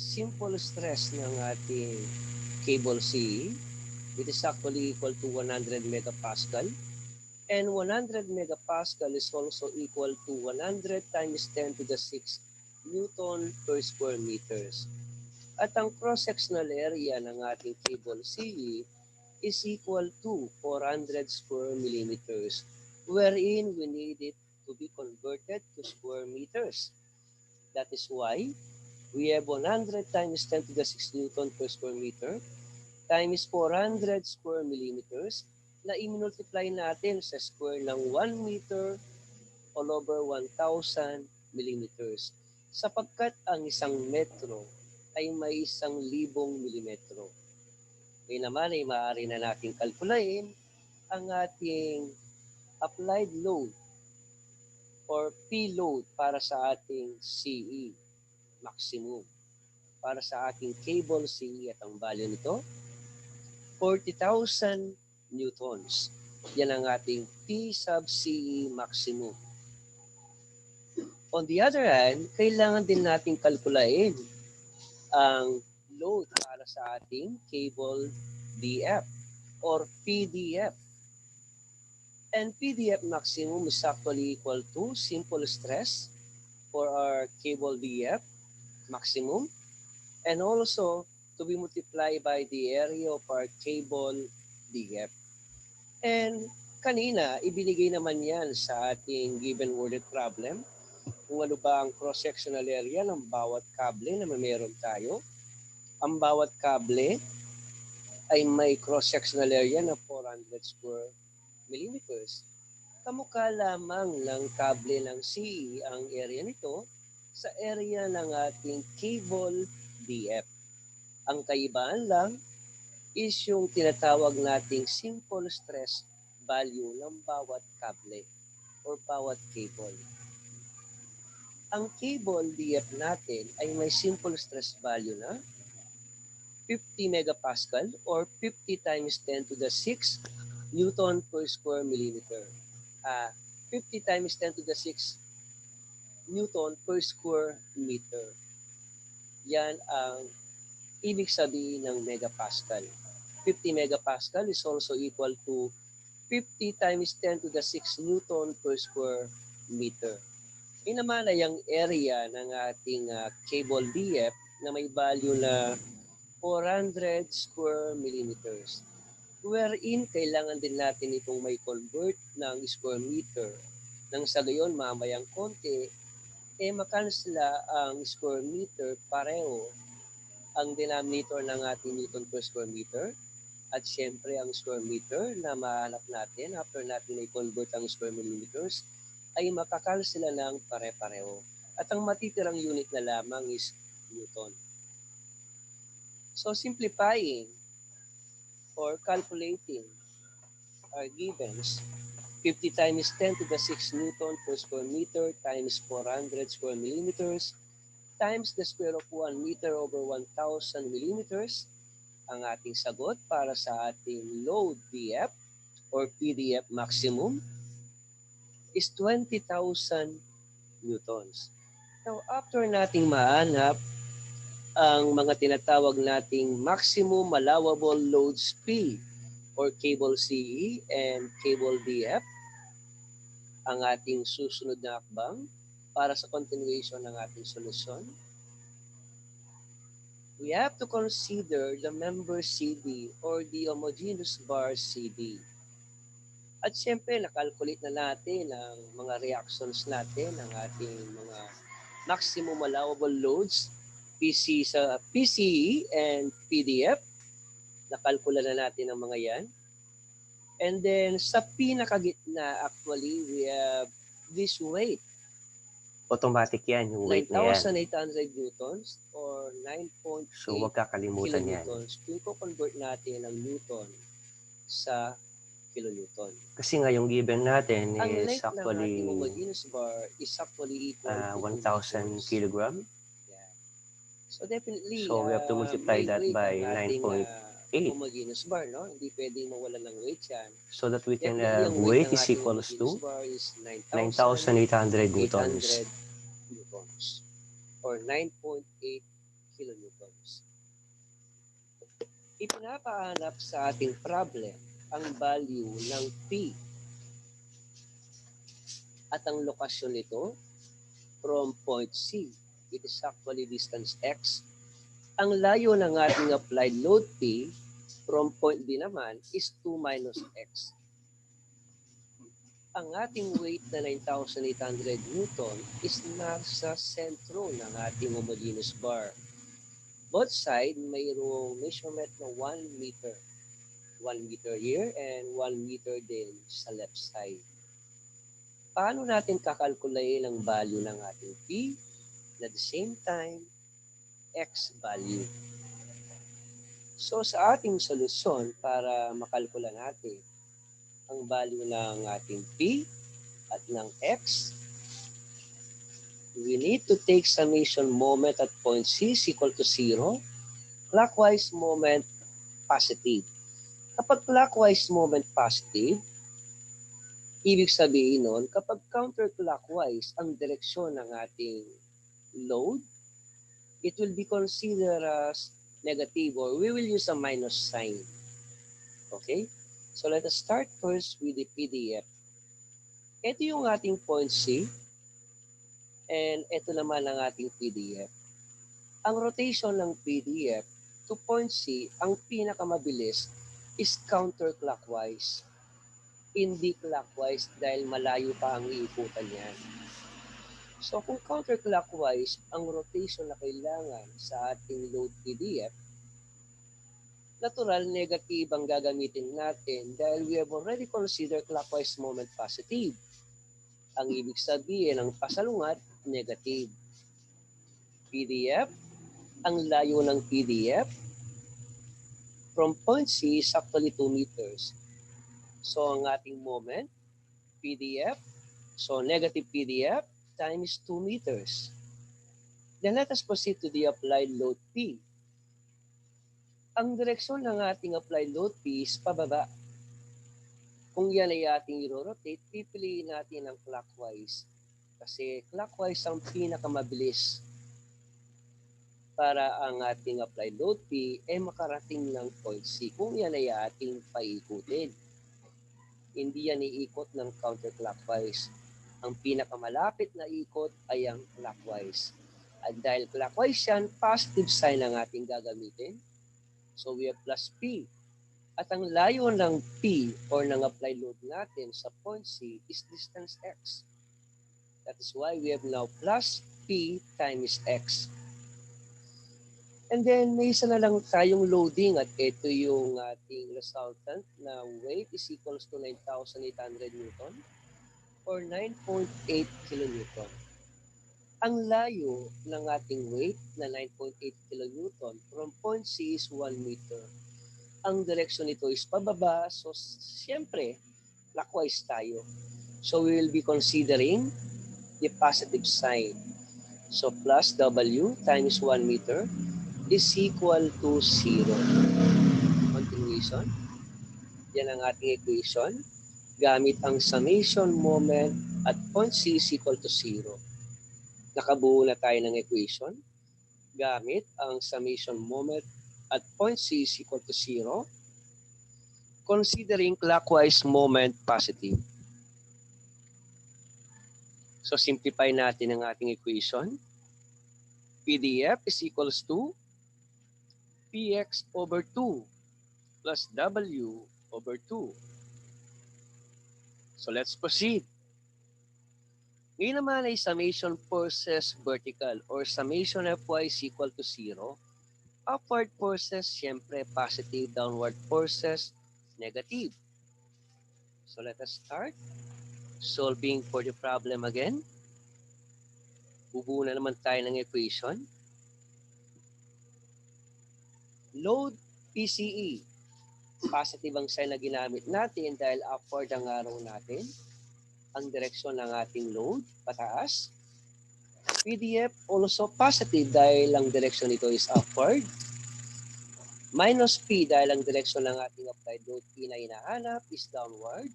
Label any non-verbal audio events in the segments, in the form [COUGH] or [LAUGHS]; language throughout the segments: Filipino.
simple stress ng ating cable CE, it is actually equal to 100 megapascal. And 100 megapascal is also equal to 100 times 10 to the 6 Newton per square meters. At ang cross-sectional area ng ating cable CE is equal to 400 square millimeters, wherein we need it to be converted to square meters. That is why we have 100 times 10 to the 6 Newton per square meter times 400 square millimeters na i-multiply natin sa square ng 1 meter all over 1,000 millimeters. Sapagkat ang isang metro ay may isang libong milimetro. Kaya naman ay maaari na natin kalkulain ang ating applied load or P load para sa ating CE maximum. Para sa ating cable CE at ang value nito, 40,000 newtons. Yan ang ating P sub CE maximum. On the other hand, kailangan din nating kalkulain ang load para sa ating cable DF or PDF. And PDF maximum is actually equal to simple stress for our cable DF maximum and also to be multiplied by the area of our cable DF. And kanina, ibinigay naman yan sa ating given worded problem kung ano ba ang cross-sectional area ng bawat kable na meron tayo. Ang bawat kable ay may cross-sectional area na 400 square millimeters. Kamukha lamang ng kable ng CE ang area nito sa area ng ating cable DF. Ang kaibahan lang is yung tinatawag nating simple stress value ng bawat kable or bawat cable. Ang cable DF natin ay may simple stress value na 50 megapascal or 50 times 10 to the 6 Newton per square millimeter. Uh, 50 times 10 to the 6 Newton per square meter. Yan ang ibig sabihin ng megapascal. 50 megapascal is also equal to 50 times 10 to the 6 Newton per square meter. Yun naman ay ang area ng ating uh, cable DF na may value na 400 square millimeters. Wherein kailangan din natin itong may convert ng square meter. Nang sa gayon, mamayang konti, eh makansela ang square meter pareho ang denominator ng ating Newton per square meter at siyempre ang square meter na mahanap natin after natin i-convert ang square millimeters ay makakal sila ng pare-pareho. At ang matitirang unit na lamang is Newton. So simplifying or calculating our givens, 50 times 10 to the 6 Newton per square meter times 400 square millimeters times the square of 1 meter over 1,000 millimeters. Ang ating sagot para sa ating load DF or PDF maximum is 20,000 newtons. Now, after nating mahanap ang mga tinatawag nating maximum allowable load speed or cable CE and cable DF, ang ating susunod na akbang para sa continuation ng ating solusyon, we have to consider the member CD or the homogeneous bar CD. At siyempre, nakalculate na natin ang mga reactions natin, ang ating mga maximum allowable loads, PC sa PCE and PDF. Nakalkula na natin ang mga yan. And then sa pinakagitna, actually, we have this weight. Automatic yan, yung weight na yan. 9,800 newtons or 9.8 So, huwag kakalimutan yan. Kung i-convert natin ang newton sa kilonewton. Kasi nga yung given natin Ang is length ng actually ating homogeneous bar is actually equal uh, to 1,000 meters. kilogram. Yeah. So definitely, So, we have to uh, multiply may that weight by ang ating, 9.8. uh, homogeneous bar, no? Hindi pwedeng mawala ng weight yan. So that we can Definitely, uh, weight ng is equals to bar is 9,800 newtons. 9,800 newtons or 9.8 kilonewtons. Ipinapahanap sa ating problem ang value ng P at ang lokasyon nito from point C. It is actually distance x. Ang layo ng ating applied load P from point D naman is 2 minus x. Ang ating weight na 9,800 Newton is nasa sentro ng ating homogeneous bar. Both side mayroong measurement na 1 meter. 1 meter here and 1 meter din sa left side. Paano natin kakalkulayin ang value ng ating P at the same time X value? So sa ating solusyon para makalkula natin ang value ng ating P at ng X, we need to take summation moment at point C is equal to 0, clockwise moment positive. Kapag clockwise moment positive, ibig sabihin nun, kapag counterclockwise ang direksyon ng ating load, it will be considered as negative or we will use a minus sign. Okay? So let us start first with the PDF. Ito yung ating point C and ito naman ang ating PDF. Ang rotation ng PDF to point C, ang pinakamabilis is counterclockwise. Hindi clockwise dahil malayo pa ang iikutan niyan. So kung counterclockwise ang rotation na kailangan sa ating load PDF, natural negative ang gagamitin natin dahil we have already considered clockwise moment positive. Ang ibig sabihin ng pasalungat, negative. PDF, ang layo ng PDF from point C is actually 2 meters. So ang ating moment, PDF, so negative PDF times 2 meters. Then let us proceed to the applied load P ang direksyon ng ating applied load P is pababa. Kung yan ay ating i-rotate, pipiliin natin ang clockwise. Kasi clockwise ang pinakamabilis para ang ating applied load P ay makarating ng point C. Kung yan ay ating paikutin. Hindi yan iikot ng counterclockwise. Ang pinakamalapit na ikot ay ang clockwise. At dahil clockwise yan, positive sign ang ating gagamitin So we have plus P. At ang layo ng P or ng applied load natin sa point C is distance X. That is why we have now plus P times X. And then may isa na lang tayong loading at ito yung ating resultant na weight is equals to 9,800 Newton or 9.8 kilonewton ang layo ng ating weight na 9.8 kilonewton from point C is 1 meter. Ang direksyon nito is pababa, so siyempre, clockwise tayo. So we will be considering the positive sign. So plus W times 1 meter is equal to 0. Continuation. Yan ang ating equation. Gamit ang summation moment at point C is equal to 0 nakabuo na tayo ng equation gamit ang summation moment at point C is equal to 0 considering clockwise moment positive. So simplify natin ang ating equation. PDF is equals to px over 2 plus w over 2. So let's proceed. Ngayon naman ay summation forces vertical or summation Fy is equal to 0. Upward forces, siyempre positive. Downward forces, negative. So let us start solving for the problem again. Bubuo na naman tayo ng equation. Load PCE. Positive ang sign na ginamit natin dahil upward ang araw natin ang direksyon ng ating load, pataas. PDF also positive dahil ang direksyon nito is upward. Minus P dahil ang direksyon ng ating applied load P na hinahanap is downward.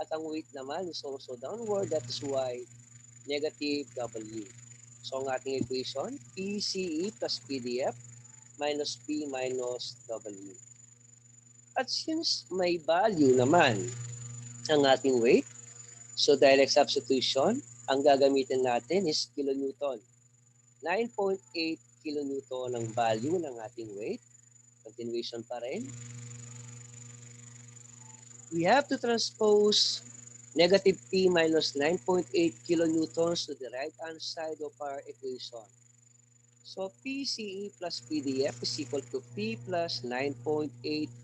At ang weight naman is also downward. That is why negative W. So ang ating equation, PCE plus PDF minus P minus W. At since may value naman ang ating weight, so direct substitution, ang gagamitin natin is kilonewton. 9.8 kilonewton ang value ng ating weight. Continuation pa rin. We have to transpose negative P minus 9.8 kilonewtons to the right-hand side of our equation. So PCE plus PDF is equal to P plus 9.8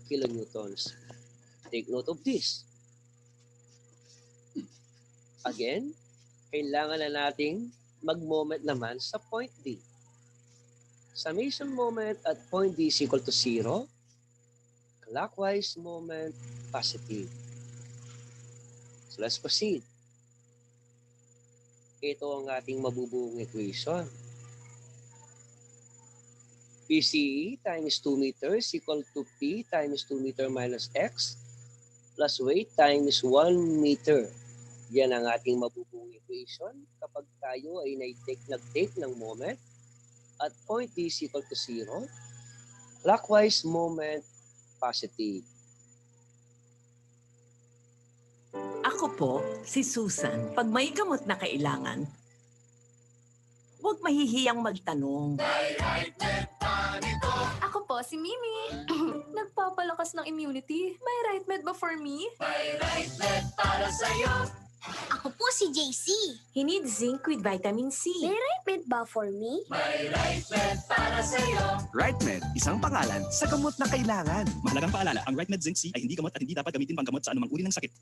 kilonewtons. Take note of this. Again, kailangan na nating mag-moment naman sa point D. Summation moment at point D is equal to 0. Clockwise moment, positive. So let's proceed. Ito ang ating mabubuong equation. PCE times 2 meters equal to P times 2 meter minus X plus weight times 1 meter. Yan ang ating mabubuong equation kapag tayo ay nag-take, nag-take ng moment at point is equal to 0. Clockwise moment, positive. Ako po, si Susan. Pag may gamot na kailangan, huwag mahihiyang magtanong. Ako po, si Mimi. [LAUGHS] Nagpapalakas ng immunity. May right med ba for me? Ako po si JC. He needs zinc with vitamin C. May right med ba for me? RightMed, isang pangalan sa gamot na kailangan. Mahalagang paalala, ang RightMed Zinc C ay hindi gamot at hindi dapat gamitin panggamot sa anumang uri ng sakit.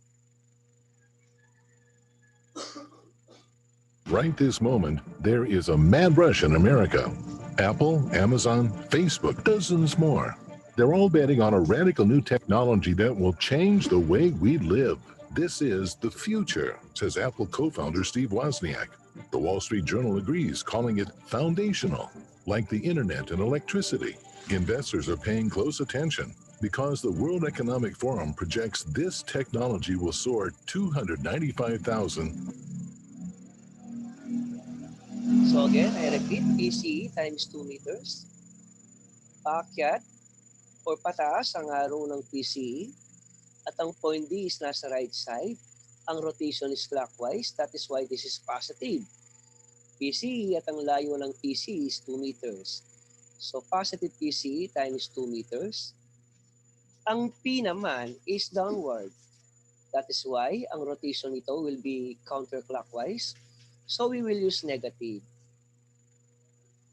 Right this moment, there is a mad rush in America. Apple, Amazon, Facebook, dozens more. They're all betting on a radical new technology that will change the way we live. This is the future, says Apple co founder Steve Wozniak. The Wall Street Journal agrees, calling it foundational, like the internet and electricity. Investors are paying close attention because the World Economic Forum projects this technology will soar 295,000 So again, I repeat, PCE times 2 meters. Paakyat or pataas ang araw ng PCE at ang point D is nasa right side. Ang rotation is clockwise. That is why this is positive. PCE at ang layo ng PCE is 2 meters. So positive PCE times 2 meters. Ang P naman is downward. That is why ang rotation nito will be counterclockwise. So we will use negative.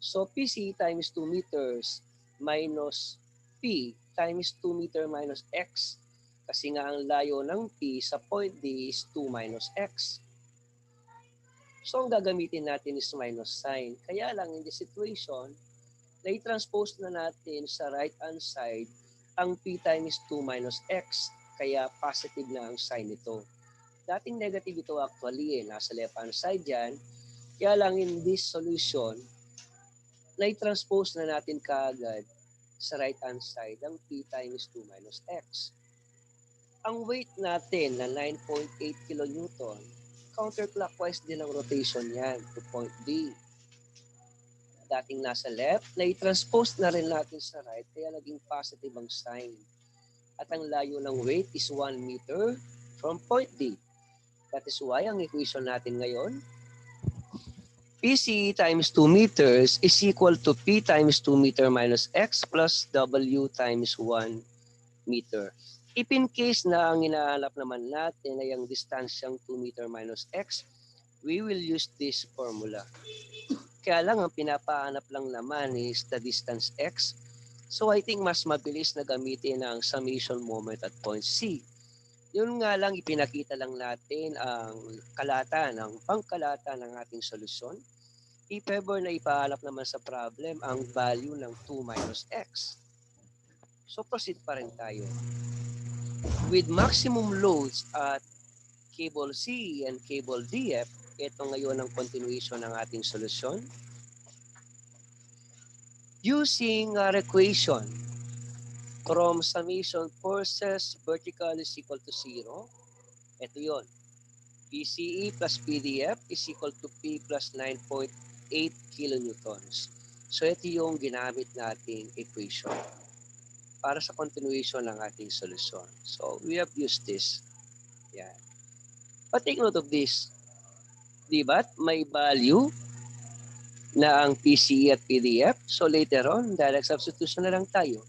So PC times 2 meters minus P times 2 meter minus X. Kasi nga ang layo ng P sa point D is 2 minus X. So ang gagamitin natin is minus sign. Kaya lang in this situation, na-transpose na natin sa right hand side ang P times 2 minus X. Kaya positive na ang sign nito. Dating negative ito actually eh, nasa left hand side yan. Kaya lang in this solution, na-transpose na natin kaagad sa right hand side ang P times 2 minus X. Ang weight natin na 9.8 kilonewton, counterclockwise din ang rotation yan to point D. Dating nasa left, na-transpose na rin natin sa right, kaya naging positive ang sign. At ang layo ng weight is 1 meter from point D. That is why ang equation natin ngayon, PC times 2 meters is equal to P times 2 meter minus X plus W times 1 meter. If in case na ang inahanap naman natin ay ang distansyang 2 meter minus X, we will use this formula. Kaya lang ang pinapahanap lang naman is the distance X. So I think mas mabilis na gamitin ang summation moment at point C. Yun nga lang, ipinakita lang natin ang kalata ng pangkalata ng ating solusyon. If ever na ipahalap naman sa problem ang value ng 2 minus x. So proceed pa rin tayo. With maximum loads at cable C and cable DF, ito ngayon ang continuation ng ating solusyon. Using our equation, from summation forces vertical is equal to 0. Ito yon. PCE plus PDF is equal to P plus 9.8 kilonewtons. So ito yung ginamit nating equation para sa continuation ng ating solusyon. So we have used this. Yan. But take note of this. Di ba? May value na ang PCE at PDF. So later on, direct substitution na lang tayo.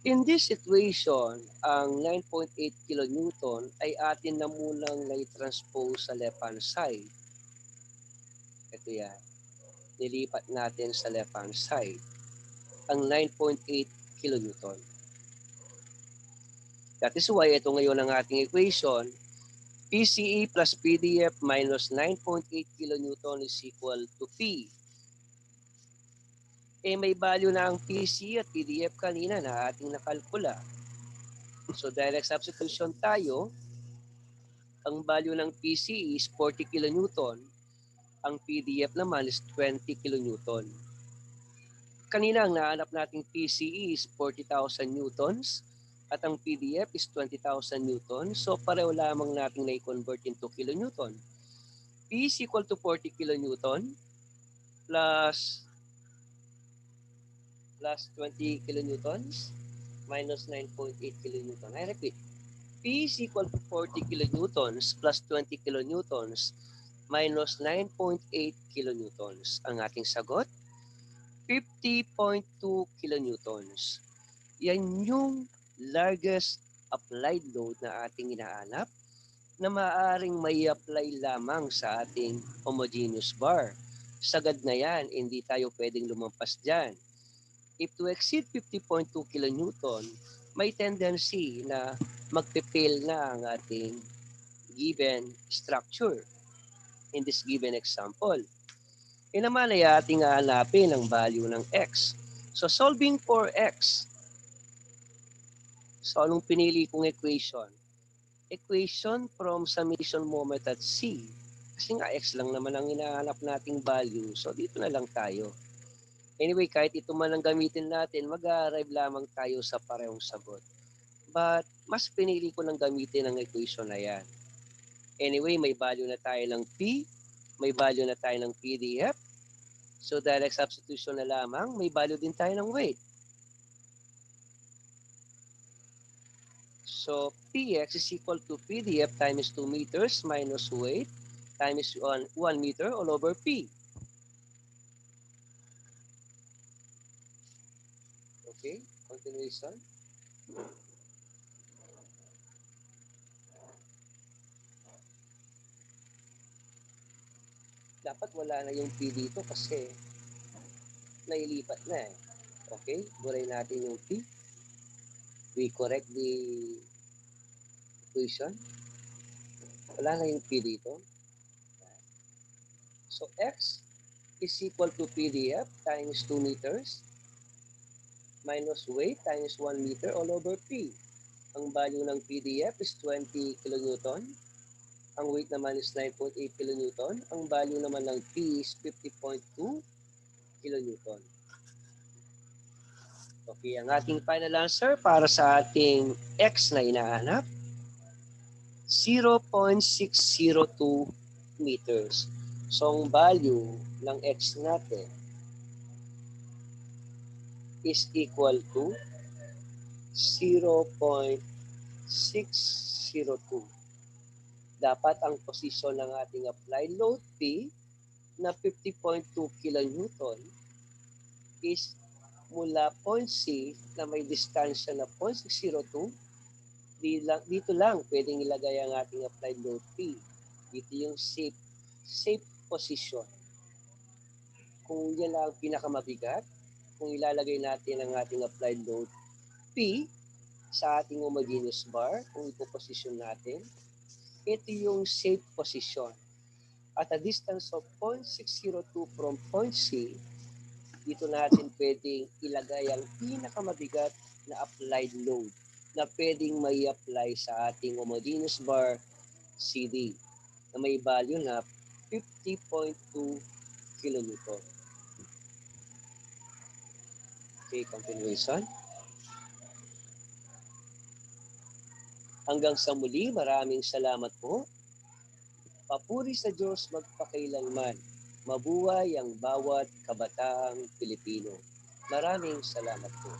In this situation, ang 9.8 kilonewton ay atin na munang na-transpose sa left-hand side. Ito yan. Nilipat natin sa left-hand side. Ang 9.8 kilonewton. That is why ito ngayon ang ating equation. PCE plus PDF minus 9.8 kilonewton is equal to P. Eh may value na ang PC at PDF kanina na ating nakalkula. So direct substitution tayo. Ang value ng PC is 40 kilonewton. Ang PDF naman is 20 kilonewton. Kanina ang nahanap nating PCE is 40,000 newtons at ang PDF is 20,000 newtons. So pareho lamang nating na-convert into kilonewton. P is equal to 40 kilonewton plus plus 20 kilonewtons minus 9.8 kilonewton. I repeat, P is equal to 40 kilonewtons plus 20 kilonewtons minus 9.8 kilonewtons. Ang ating sagot, 50.2 kilonewtons. Yan yung largest applied load na ating inaanap na maaaring may apply lamang sa ating homogeneous bar. Sagad na yan, hindi tayo pwedeng lumampas dyan if to exceed 50.2 kilonewton, may tendency na magpe-fail na ang ating given structure in this given example. E naman ay ating hahanapin ang value ng x. So solving for x, so anong pinili kong equation? Equation from summation moment at c. Kasi nga x lang naman ang hinahanap nating value. So dito na lang tayo. Anyway, kahit ito man ang gamitin natin, mag-arrive lamang tayo sa parehong sagot. But mas pinili ko ng gamitin ang equation na yan. Anyway, may value na tayo ng P, may value na tayo ng PDF. So direct substitution na lamang, may value din tayo ng weight. So PX is equal to PDF times 2 meters minus weight times 1, 1 meter all over P. Okay, continuation. Dapat wala na yung P dito kasi nailipat na eh. Okay, buray natin yung P. We correct the equation. Wala na yung P dito. So X is equal to PDF times 2 meters minus weight times 1 meter all over P. Ang value ng PDF is 20 kilonewton. Ang weight naman is 9.8 kilonewton. Ang value naman ng P is 50.2 kilonewton. Okay, ang ating final answer para sa ating X na inaanap, 0.602 meters. So, ang value ng X natin is equal to 0.602. Dapat ang posisyon ng ating applied load P na 50.2 kilonewton is mula point C na may distansya na 0.602 di lang, dito lang pwedeng ilagay ang ating applied load P. Dito yung safe safe position. Kung yan ang pinakamabigat, kung ilalagay natin ang ating applied load P sa ating homogeneous bar, kung ipoposition natin, ito yung safe position. At a distance of 0.602 from point C, dito natin pwedeng ilagay ang pinakamabigat na applied load na pwedeng may apply sa ating homogeneous bar CD na may value na 50.2 kilonewton. Okay, continuation. Hanggang sa muli, maraming salamat po. Papuri sa Diyos magpakailanman. Mabuhay ang bawat kabataang Pilipino. Maraming salamat po.